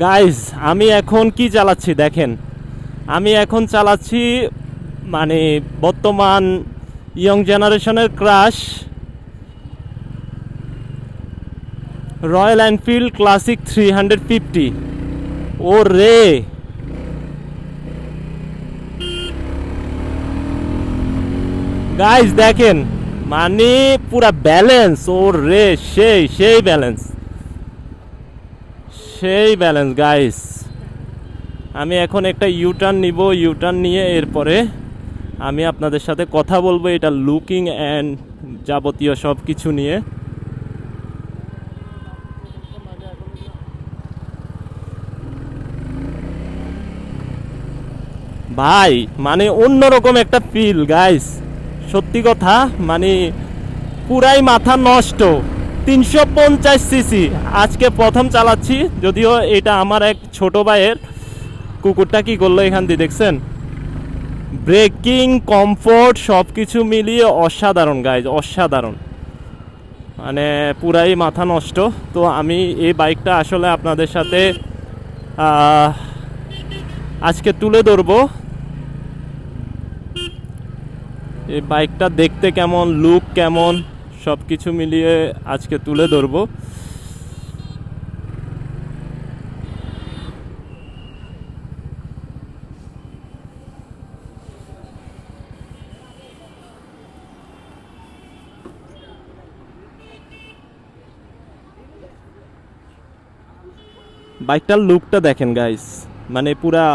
Guys আমি এখন কি চালাচ্ছি দেখেন। আমি এখন চালাচ্ছি মানে বর্তমান ইয়ং জেনারেশনের crush Royal Enfield Classic three hundred fifty ও রে গাইজ দেখেন মানে পুরা ব্যালেন্স ওর রে সেই সেই ব্যালেন্স সেই ব্যালেন্স গাইস আমি এখন একটা ইউটার্ন নিব ইউটার্ন নিয়ে এরপরে আমি আপনাদের সাথে কথা বলব এটা লুকিং অ্যান্ড যাবতীয় সব কিছু নিয়ে। ভাই মানে অন্যরকম একটা ফিল গাইস সত্যি কথা মানে পুরাই মাথা নষ্ট। তিনশো পঞ্চাশ সিসি। আজকে প্রথম চালাচ্ছি, যদিও এটা আমার এক ছোট ভাইয়ের। কুকুরটা কি করল এখান দিয়ে দেখছেন? ব্রেকিং কমফোর্ট সব কিছু মিলিয়ে অসাধারণ গাইজ অসাধারণ। মানে পুরাই মাথা নষ্ট। তো আমি এই বাইকটা আসলে আপনাদের সাথে আজকে তুলে ধরবো। এই বাইকটা দেখতে কেমন লুক কেমন? সব কিছু মিলিয়ে আজকে তুলে ধরবো। বাইকটার লুকটা দেখেন গাইস মানে পুরা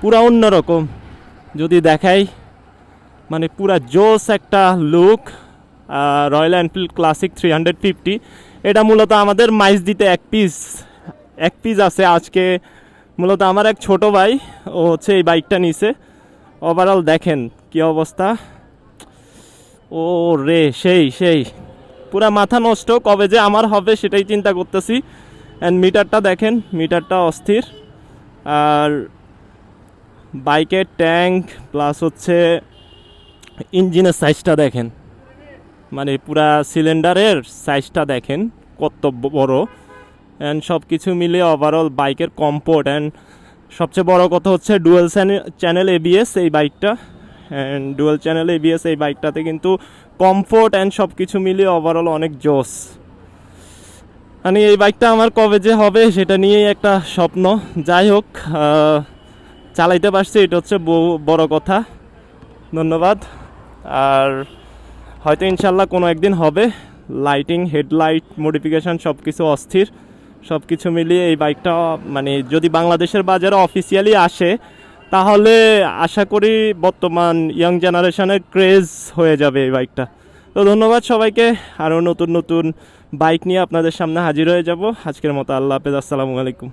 পুরা অন্যরকম। যদি দেখাই মানে পুরা জোস একটা look. Royal Enfield Classic three hundred fifty এটা মূলত আমাদের মাইজ দিতে এক পিস এক পিস আছে আজকে। মূলত আমার এক ছোট ভাই, ও হচ্ছে এই বাইকটা নিছে। ওভারঅল দেখেন কি অবস্থা। ও রে, সেই সেই। পুরা মাথা নষ্ট, কবে যে আমার হবে সেটাই চিন্তা করতেছি। অ্যান্ড মিটারটা দেখেন মিটারটা অস্থির। আর বাইকের ট্যাঙ্ক প্লাস হচ্ছে ইঞ্জিনের সাইজটা দেখেন। মানে পুরা সিলিন্ডারের সাইজটা দেখেন, কত বড়। অ্যান্ড সব কিছু মিলিয়ে ওভারঅল বাইকের কমফোর্ট অ্যান্ড সবচেয়ে বড় কথা হচ্ছে ডুয়েল চ্যানেল এবিএস এই বাইকটা অ্যান্ড ডুয়েল চ্যানেল এবিএস এই বাইকটাতে কিন্তু কমফোর্ট অ্যান্ড সব কিছু মিলিয়ে ওভারঅল অনেক জোস মানে এই বাইকটা আমার কবে যে হবে সেটা নিয়েই একটা স্বপ্ন। যাই হোক চালাইতে পারছি, এটা হচ্ছে বড় কথা। ধন্যবাদ। আর হয়তো ইনশাল্লাহ কোনো একদিন হবে। লাইটিং হেডলাইট মডিফিকেশান সব কিছু অস্থির। সব কিছু মিলিয়ে এই বাইকটা মানে যদি বাংলাদেশের বাজারে অফিসিয়ালি আসে, তাহলে আশা করি বর্তমান ইয়াং জেনারেশনের ক্রেজ হয়ে যাবে এই বাইকটা তো ধন্যবাদ সবাইকে। আরও নতুন নতুন বাইক নিয়ে আপনাদের সামনে হাজির হয়ে যাব। আজকের মতো আল্লাহ হাফেজ। আসসালামু আলাইকুম।